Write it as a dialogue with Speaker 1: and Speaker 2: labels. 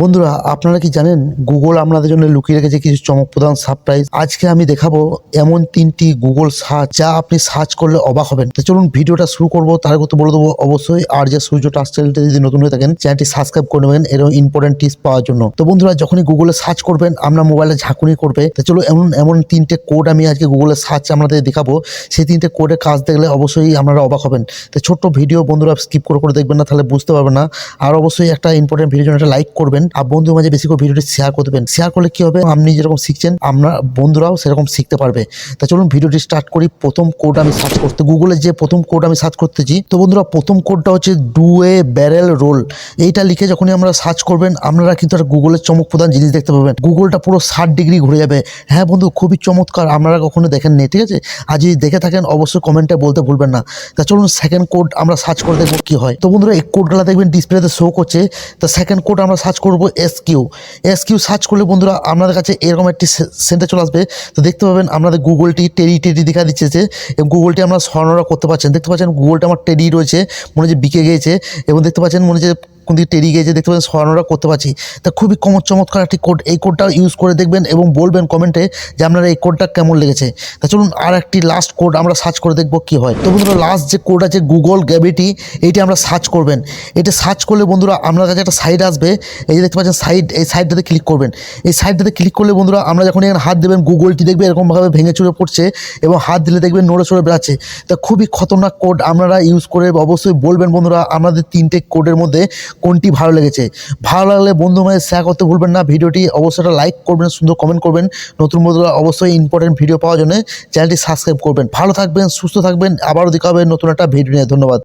Speaker 1: বন্ধুরা, আপনারা কি জানেন গুগল আপনাদের জন্য লুকিয়ে রেখেছে কিছু চমক প্রদান সারপ্রাইজ আজকে আমি দেখাবো এমন তিনটি গুগল সার্চ যা আপনি সার্চ করলে অবাক হবেন। তো চলুন ভিডিওটা শুরু করব, তার তো বলে দেবো, অবশ্যই আর যে সূর্য টাচ চ্যানেলটা যদি নতুন হয়ে থাকেন চ্যানেলটি সাবস্ক্রাইব করে নেবেন এরকম ইম্পর্টেন্ট টিপস পাওয়ার জন্য। তো বন্ধুরা, যখনই গুগলে সার্চ করবেন আপনার মোবাইলে ঝাঁকুনি করবে। তো চলো এমন এমন তিনটে কোড আমি আজকে গুগলে সার্চ আপনাদের দেখাবো। সেই তিনটে কোডের কাজ দেখলে অবশ্যই আপনারা অবাক হবেন। তো ছোট্ট ভিডিও বন্ধুরা স্কিপ করে করে দেখবেন না, তাহলে বুঝতে পারবেন না। আর অবশ্যই একটা ইম্পর্টেন্ট ভিডিও একটা লাইক করবেন। আর বন্ধুর মাঝে বেশি করে ভিডিওটি শেয়ার করে দেবেন শেয়ার করলে কি হবে? আপনি যেরকম শিখছেন আমরা বন্ধুরাও সেরকম শিখতে পারবে। তা চলুন ভিডিওটি স্টার্ট করি। প্রথম কোড আমি সার্চ করতে গুগলে যে প্রথম কোড আমি সার্চ করতেছি, তো বন্ধুরা প্রথম কোডটা হচ্ছে ডুয়ে ব্যারেল রোল এইটা লিখে যখনই আমরা সার্চ করবেন, আপনারা কিন্তু একটা গুগলের চমক প্রধান জিনিস দেখতে পাবেন। গুগলটা পুরো ষাট ডিগ্রি ঘুরে যাবে। হ্যাঁ বন্ধু, খুবই চমৎকার। আপনারা কখনো দেখেননি ঠিক আছে? আর যদি দেখে থাকেন, অবশ্যই কমেন্টে বলতে ভুলবেন না। তা চলুন সেকেন্ড কোড আমরা সার্চ করে দেখব কি হয়। তো বন্ধুরা, এই কোডগুলো দেখবেন ডিসপ্লেতে শো করছে। তা সেকেন্ড কোড আমরা সার্চ করব S Q S Q search করলে বন্ধুরা আপনাদের কাছে এরকম একটি সেন্টার চলে আসবে। তো দেখতে পাবেন আপনাদের গুগলটি টেরি টেরি দেখা দিচ্ছে। যে এবং গুগলটি আমরা স্বর্ণরা করতে পারছেন। দেখতে পাচ্ছেন গুগলটা আমার টেরি রয়েছে, মনে হচ্ছে বিকে গিয়েছে। এবং দেখতে পাচ্ছেন মনে হচ্ছে কোন দিকে টেরি গিয়েছে দেখতে পাচ্ছেন স্বর্ণরা করতে পারছি। তা খুবই কম চমৎকার একটি কোড এই কোডটা ইউজ করে দেখবেন এবং বলবেন কমেন্টে যে আপনারা এই কোডটা কেমন লেগেছে। তা চলুন আর একটি লাস্ট কোড আমরা সার্চ করে দেখব কি হয়। তো বন্ধুরা লাস্ট যে কোড আছে গুগল গ্র্যাভিটি এইটি আমরা সার্চ করবেন। এটা সার্চ করলে বন্ধুরা আপনার কাছে একটা সাইড আসবে। এই যে দেখতে পাচ্ছেন সাইড এই সাইডটাতে ক্লিক করবেন। এই সাইডটাতে ক্লিক করলে বন্ধুরা আমরা যখন এখানে হাত দেবেন গুগলটি দেখবে এরকমভাবে ভেঙে চুরে পড়ছে এবং হাত দিলে দেখবেন নড়ে চড়ে বেড়াচ্ছে। তা খুবই খতরনাক কোড আপনারা ইউজ করে অবশ্যই বলবেন বন্ধুরা, আমাদের তিনটে কোডের মধ্যে কোনটি ভালো লেগেছে? ভালো লাগলে বন্ধু মাঝে শেয়ার করতে ভুলবেন না। ভিডিওটি অবশ্যই একটা লাইক করবেন, সুন্দর কমেন্ট করবেন। নতুন বন্ধুরা অবশ্যই ইম্পর্টেন্ট ভিডিও পাওয়ার জন্য চ্যানেলটি সাবস্ক্রাইব করবেন। ভালো থাকবেন, সুস্থ থাকবেন। আবারও দেখা হবে নতুন একটা ভিডিও নিয়ে। ধন্যবাদ।